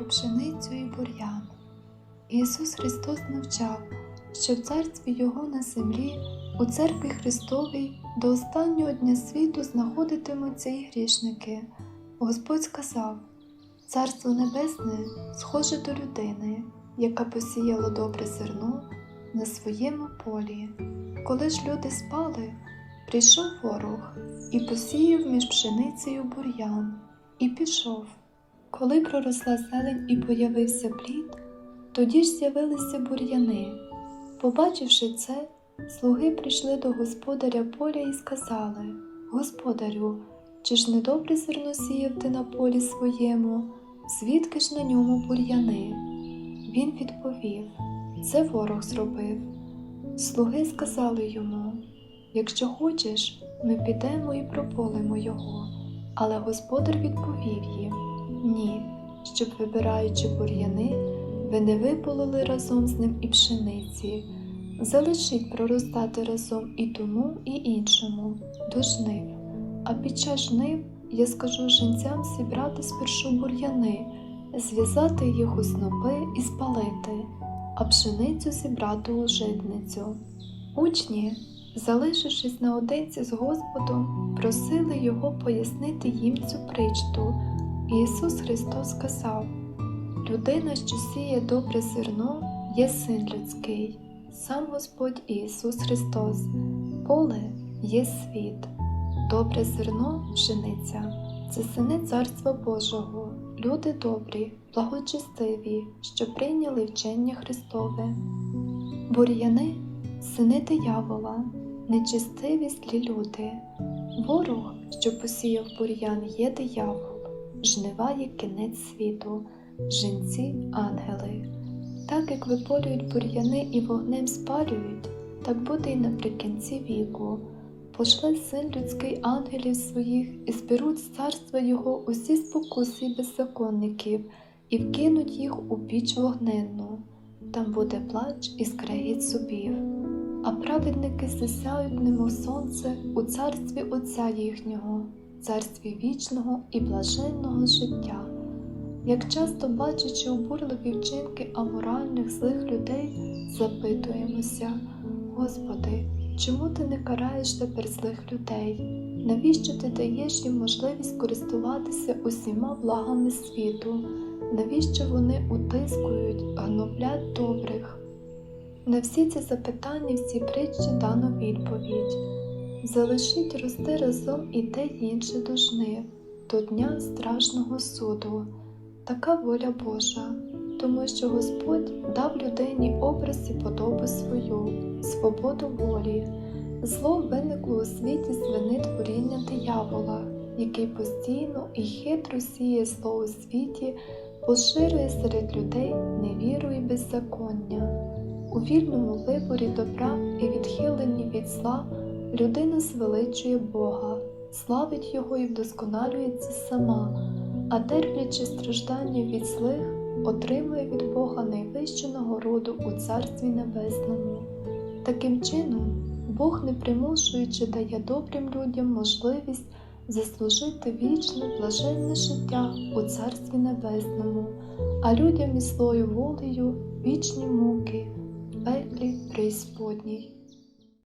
про пшеницю і бур'ян. Ісус Христос навчав, що в царстві Його на землі, у церкві Христовій до останнього дня світу знаходитимуться і грішники. Господь сказав: Царство Небесне схоже до людини, яка посіяла добре зерно на своєму полі. Коли ж люди спали, прийшов ворог і посіяв між пшеницею бур'ян, і пішов. Коли проросла зелень і появився плід, тоді ж з'явилися бур'яни. Побачивши це, слуги прийшли до господаря поля і сказали: Господарю, чи ж не добре зерно сіяв ти на полі своєму, звідки ж на ньому бур'яни? Він відповів: Це ворог зробив. Слуги сказали йому: Якщо хочеш, ми підемо і прополимо його. Але господар відповів їм: Ні, щоб, вибираючи бур'яни, ви не випололи разом з ним і пшениці. Залишіть проростати разом і тому, і іншому до жнив. А під час жнив я скажу жінцям зібрати спершу бур'яни, зв'язати їх у снопи і спалити, а пшеницю зібрати у житницю. Учні, залишившись наодинці з Господом, просили його пояснити їм цю притчу. Ісус Христос сказав: Людина, що сіє добре зерно, є син людський, сам Господь Ісус Христос, поле є світ, добре зерно пшениця. Це сини Царства Божого, люди добрі, благочестиві, що прийняли вчення Христове. Бур'яни сини диявола, нечистиві злі люди. Ворог, що посіяв бур'ян, є диявол, жнива є кінець світу, жінці ангели. Так як виполюють бур'яни і вогнем спалюють, так буде й наприкінці віку. Пошле син людський ангелів своїх і зберуть з царства Його усі спокуси беззаконників, і вкинуть їх у піч вогненну. Там буде плач і скрегіт зубів, а праведники засяють, немов сонце, у царстві Отця їхнього, царстві вічного і блаженного життя. Як часто бачачи обурливі вчинки аморальних злих людей, запитуємося, Господи, чому ти не караєш тепер злих людей? Навіщо ти даєш їм можливість користуватися усіма благами світу? Навіщо вони утискують, гноблять добрих? На всі ці запитання в цій притчі дано відповідь. Залишіть рости разом і те й інше до жнив, до дня страшного суду. Така воля Божа, тому що Господь дав людині образ і подобу свою, свободу волі. Зло виникло у світі з творіння диявола, який постійно і хитро сіє зло у світі, поширює серед людей невіру і беззаконня. У вільному виборі добра і відхиленні від зла людина звеличує Бога, славить Його і вдосконалюється сама, а терплячи страждання від злих, отримує від Бога найвищу нагороду у Царстві Небесному. Таким чином, Бог, не примушуючи, дає добрим людям можливість заслужити вічне блаженне життя у Царстві Небесному, а людям із злою волею вічні муки в пеклі преісподній.